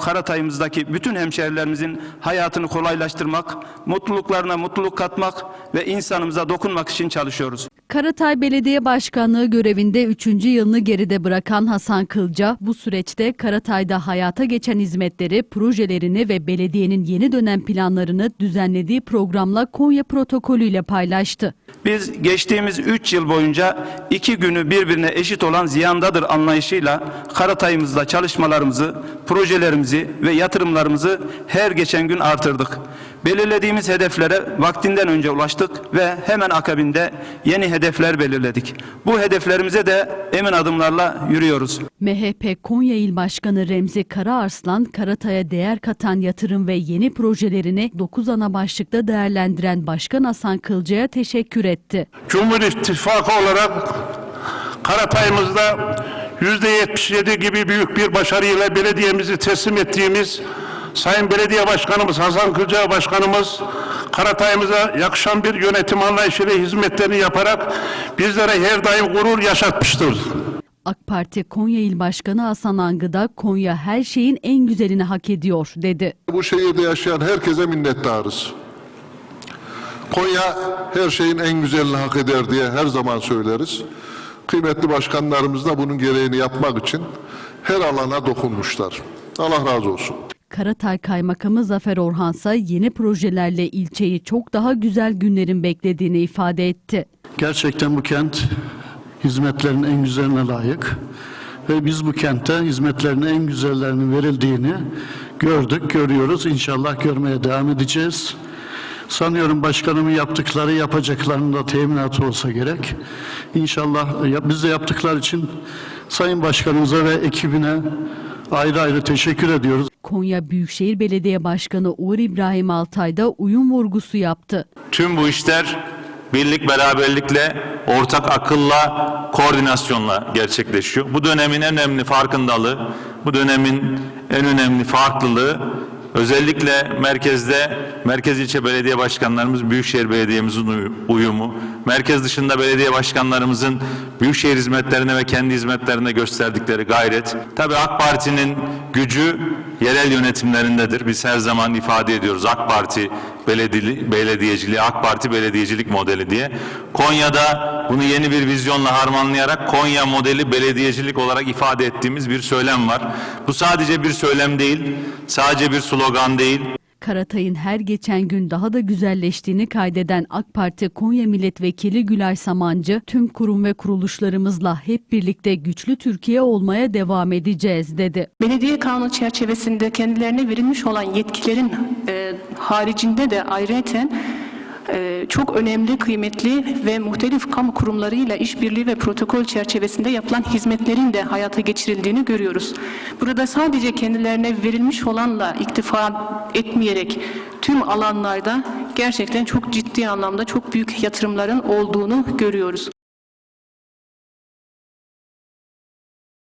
Karatay'ımızdaki bütün hemşehrilerimizin hayatını kolaylaştırmak, mutluluklarına mutluluk katmak ve insanımıza dokunmak için çalışıyoruz. Karatay Belediye Başkanlığı görevinde 3. yılını geride bırakan Hasan Kılca bu süreçte Karatay'da hayata geçen hizmetleri, projelerini ve belediyenin yeni dönem planlarını düzenlediği programla Konya protokolüyle paylaştı. Biz geçtiğimiz 3 yıl boyunca iki günü birbirine eşit olan ziyandadır anlayışıyla Karatay'ımızda çalışmalarımızı, projelerimizi ve yatırımlarımızı her geçen gün artırdık. Belirlediğimiz hedeflere vaktinden önce ulaştık ve hemen akabinde yeni hedefler belirledik. Bu hedeflerimize de emin adımlarla yürüyoruz. MHP Konya İl Başkanı Remzi Karaarslan, Karatay'a değer katan yatırım ve yeni projelerini 9 ana başlıkta değerlendiren Başkan Hasan Kılca'ya teşekkür etti. Cumhur İttifakı olarak Karatay'ımızda yüzde 77 gibi büyük bir başarıyla belediyemizi teslim ettiğimiz Sayın Belediye Başkanımız Hasan Kılca Başkanımız Karatay'ımıza yakışan bir yönetim anlayışıyla hizmetlerini yaparak bizlere her daim gurur yaşatmıştır. AK Parti Konya İl Başkanı Hasan Angıda Konya her şeyin en güzelini hak ediyor dedi. Bu şehirde yaşayan herkese minnettarız. Konya her şeyin en güzelini hak eder diye her zaman söyleriz. Kıymetli başkanlarımız da bunun gereğini yapmak için her alana dokunmuşlar. Allah razı olsun. Karatay Kaymakamı Zafer Orhansa yeni projelerle ilçeyi çok daha güzel günlerin beklediğini ifade etti. Gerçekten bu kent hizmetlerin en güzeline layık ve biz bu kentte hizmetlerin en güzellerinin verildiğini gördük, görüyoruz. İnşallah görmeye devam edeceğiz. Sanıyorum başkanımın yaptıkları yapacaklarının da teminatı olsa gerek. İnşallah biz de yaptıkları için Sayın Başkanımıza ve ekibine ayrı ayrı teşekkür ediyoruz. Konya Büyükşehir Belediye Başkanı Uğur İbrahim Altay da uyum vurgusu yaptı. Tüm bu işler birlik beraberlikle, ortak akılla, koordinasyonla gerçekleşiyor. Bu dönemin en önemli farkındalığı, bu dönemin en önemli farklılığı özellikle merkezde merkez ilçe belediye başkanlarımız, büyükşehir belediyemizin uyu- uyumu, merkez dışında belediye başkanlarımızın büyükşehir hizmetlerine ve kendi hizmetlerine gösterdikleri gayret. Tabii AK Parti'nin gücü yerel yönetimlerindedir. Biz her zaman ifade ediyoruz AK Parti belediyeciliği, AK Parti belediyecilik modeli diye. Konya'da bunu yeni bir vizyonla harmanlayarak Konya modeli belediyecilik olarak ifade ettiğimiz bir söylem var. Bu sadece bir söylem değil, sadece bir slogan değil. Karatay'ın her geçen gün daha da güzelleştiğini kaydeden AK Parti Konya Milletvekili Gülay Samancı, tüm kurum ve kuruluşlarımızla hep birlikte güçlü Türkiye olmaya devam edeceğiz dedi. Belediye kanunu çerçevesinde kendilerine verilmiş olan yetkilerin e, haricinde de ayrıyeten e, çok önemli, kıymetli ve muhtelif kamu kurumlarıyla işbirliği ve protokol çerçevesinde yapılan hizmetlerin de hayata geçirildiğini görüyoruz. Burada sadece kendilerine verilmiş olanla iktifa etmeyerek tüm alanlarda gerçekten çok ciddi anlamda çok büyük yatırımların olduğunu görüyoruz.